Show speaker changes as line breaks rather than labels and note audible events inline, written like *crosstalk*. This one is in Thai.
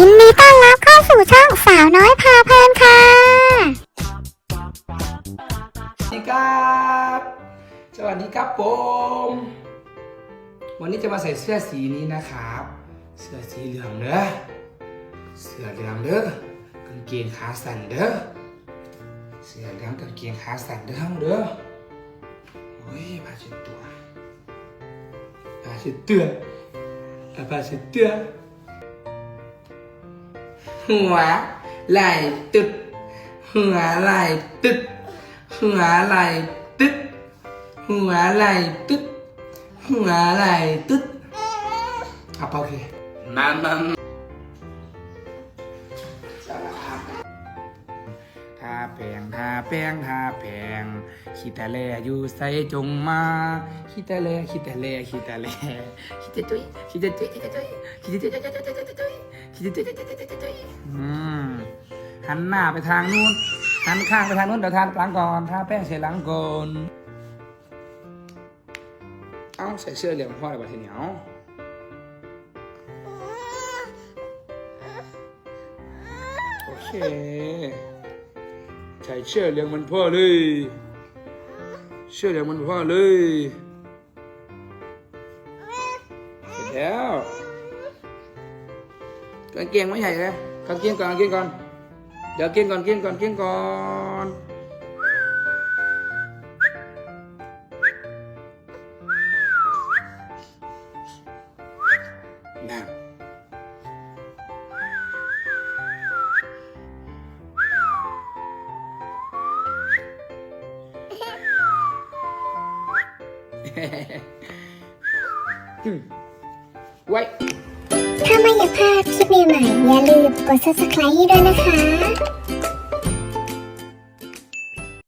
ยินดีต้อนรับเข้าสู่ช่องสาวน้อยพาเพลินค่ะ
สวัสดีครับ สวัสดีครับผม วันนี้จะมาใส่เสื้อสีนี้นะครับ เสื้อสีเหลืองเด้อ เสื้อเหลืองเด้อกางเกงขาสั้นเด้อ เสื้อเหลืองกางเกงขาสั้นเด้อเด้อโอ้ยผ้าเช็ดตัวผ้าเช็ดตัวเอาผ้าเช็ดตัว หัวไหล่ตึดหัวไหล่ตึดหัวไหล่ตึดหัวไหล่ตึดหัวไหล่ตึดอาเป่าเคมามาทาแปงทาแปงทาแปงคิดแต่แลอยู่ใส่จงมาคิดแต่แลคิดแต่แลคิดแต่แลคิดแต่จุยคิดแต่จุยคิดแต่จุยคิดแต่จุย อืมหันหน้าไปทางนู้น หันข้างไปทางนู้นเดี๋ยวทานหลังก่อนทาแป้งเสร็จหลังก่อนเอ้าใส่เสื้อเหลืองพ่อเลยว่ะทีเหนียวโอเคใส่เสื้อเหลืองมันพ่อเลยเสื้อเหลืองมันพ่อเลยเสร็จแล้ว con kiêng mới thầy ra con kiêng con kiêng con. Giờ kiêng con kiêng con kiêng con. Nào. *laughs* Wait.
ถ้าไม่อยากพลาดคลิปใหม่ๆอย่าลืมกด subscribe ให้ด้วยนะคะ